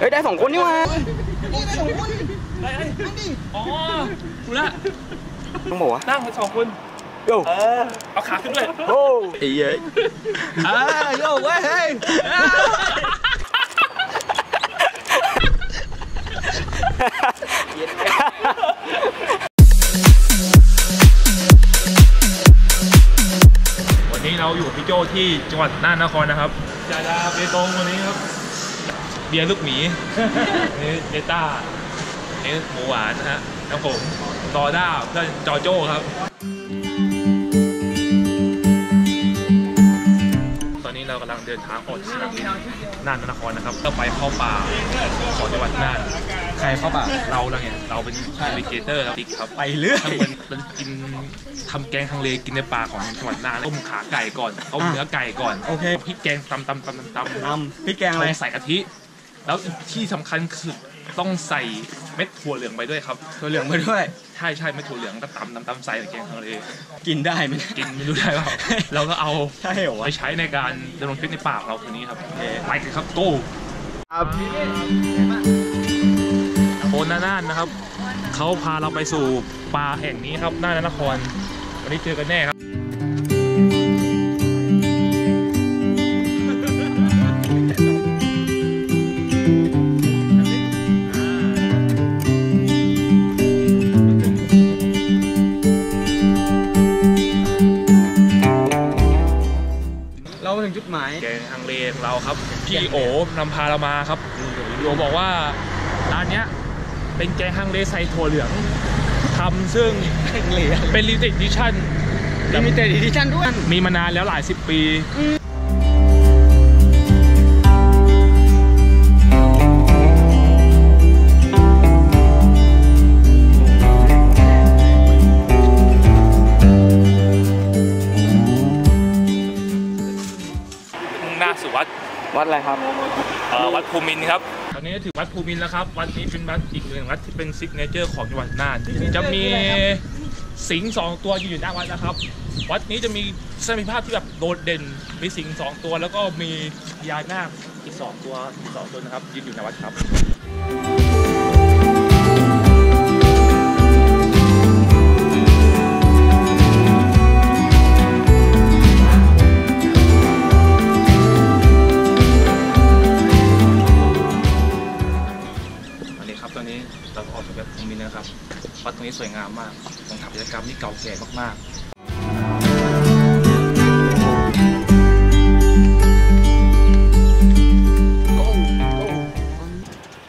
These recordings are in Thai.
เฮ้ยได้สองคนนี่หว่าอ๋อถูกละต้องบอกว่านั่งกันสองคนโยเออเอาขาขึ้นด้วยโอ้ไอ้เย้ยอ่าโยเว้ยเฮ้ยวันนี้เราอยู่กับพี่โจที่จังหวัดน่านนครนะครับจาดาเบตงวันนี้ครับ เบียร์ลูกหมีนี่เนต้านี่หมูหวานนะฮะแล้วผมซอด้าเพื่อนจอโจ้ครับ ตอนนี้เรากำลังเดินทางออกจากสนามบินน่านนครนะครับเราไปเข้าป่าของจังหวัดน่าน ใครเข้าปากเราแล้วไงเราเป็นเอลิเกเตอร์ครับติ๊กครับไปเรื่อยทำเป็นเป็นกินทำแกงทางเลกินในป่าของจังหวัดน่านต้มขาไก่ก่อนต้มเนื้อไก่ก่อนโอเคพริกแกงตำตำตำตำตำนำพี่แกงอะไรใส่กะทิ แล้วที่สำคัญคือต้องใส่เม็ดถั่วเหลืองไปด้วยครับตัวเหลืองไปด้วย ใช่ใช่เม็ดถั่วเหลืองตำตำตำตำใส่ในแกงทางเลกินได้ไหมกินไม่รู้ได้เปล่าเราก็เอาใช่เหรอวะไปใช้ในการดำรงชีวิตในป่าของเราคนนี้ครับโอเคไปกันครับโก้ครับโคนน่านนะครับเขาพาเราไปสู่ป่าแห่งนี้ครับน่านนคร วันนี้เจอกันแน่ครับ งจุดหมายแกงทางเลของเราครับพี่โอนำพาเรามาครับพี่โอบอกว่าร้านเนี้ยเป็นแกงฮังเลใส่ถั่วเหลืองทำซึ่งเหลือเป็นลิมิเต็ดดิชั่นลิมิเต็ดดิชั่นด้วยมีมานานแล้วหลายสิบปี วัดวัดอะไรครับเอ่อวัดภูมินทร์ครับตอนนี้ถึงวัดภูมินทร์แล้วครับ วัดนี้เป็นวัดอีกหนึ่งวัดที่เป็นซิกเนเจอร์ของจังหวัดน่านจะมีสิงห์สองตัวยืนอยู่หน้าวัดนะครับ วัดนี้จะมีเสมีภาพที่แบบโดดเด่น มีสิงห์สองตัวแล้วก็มีพญานาคอีกสองตัวอีกสองตัวนะครับยืนอยู่ในวัดครับามมากสถาปัตยกรรมนี่เก่าแก่มากๆ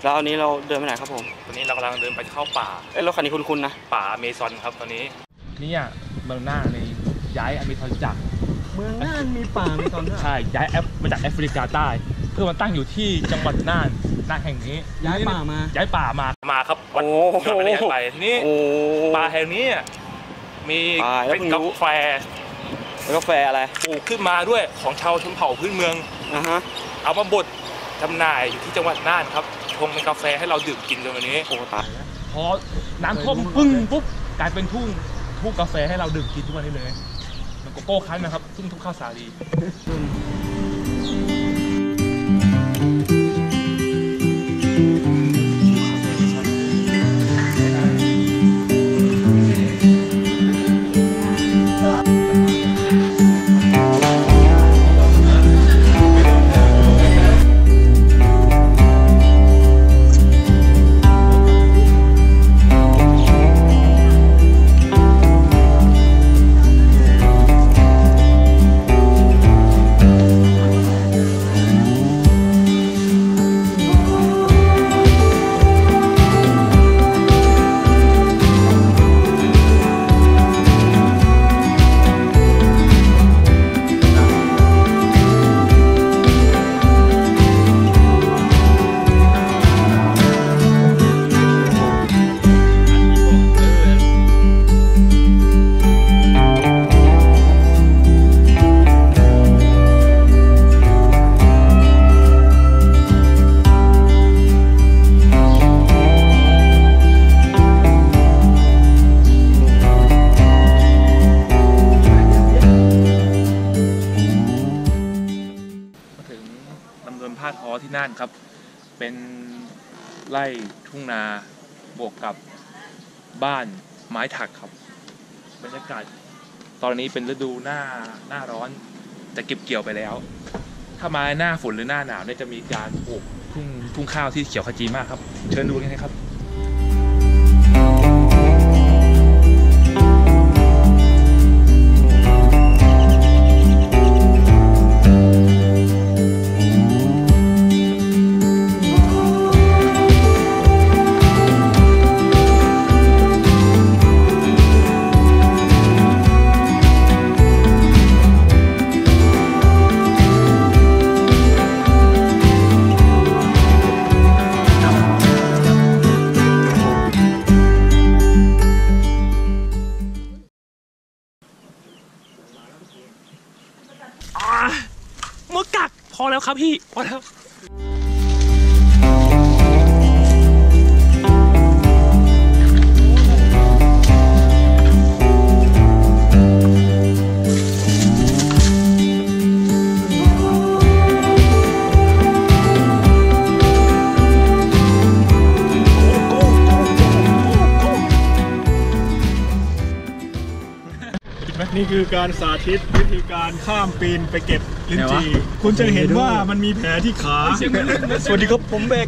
แล้วอันนี้เราเดินไปไหนครับผมตอนนี้เรากำลังเดินไปเข้าป่า เอ้ยรถคันนี้คุ้นๆนะ ป่าอเมซอนครับตอนนี้เนี่ยเมืองน่านในย้ายอเมซอนจาก เมืองน่านมีป่ามีตอนด้วยใช่ ย้ายแอฟมาจากแอฟริกาใต้ เพื่อมาตั้งอยู่ที่จังหวัดน่าน น่านแห่งนี้ย้ายป่ามา ย้ายป่ามามาครับวัดโอ้ย้อนไปย้ายไปทีนี้โอ้ป่าแห่งนี้มีป่าแล้วเป็นเพิ่งรู้กาแฟแล้วกาแฟอะไรปลูกขึ้นมาด้วยของชาวชนเผ่าพื้นเมืองนะฮะเอามาบดจำหน่ายอยู่ที่จังหวัดน่านครับชงเป็นกาแฟให้เราดื่มกินในวันนี้โอ้ตายแล้วพอน้ำท่วมปึ้งปุ๊บกลายเป็นทุ่งทุ่งกาแฟให้เราดื่มกินทุกวันนี้เลยเหมันโกโก้คั้นนะครับทุ่งทุ่งข้าวสาลีำดวนผ้าท้อที่น่านครับ เป็นไร่ทุ่งนาบวกกับบ้านไม้ถักครับบรรยากาศตอนนี้เป็นฤดูหน้าหน้าร้อนแต่เก็บเกี่ยวไปแล้ว ถ้ามาหน้าฝนหรือหน้าหนาวเนี่ยจะมีการปลูกทุ่งทุ่งข้าวที่เขียวขจีมากครับ เชิญดูกันนะครับ แล้วครับพี่พอแล้ว นี่คือการสาธิตวิธีการข้ามปีนไปเก็บลิ้นจี่คุณจะเห็นว่ามันมีแผลที่ขา สวัสดีครับผมเบก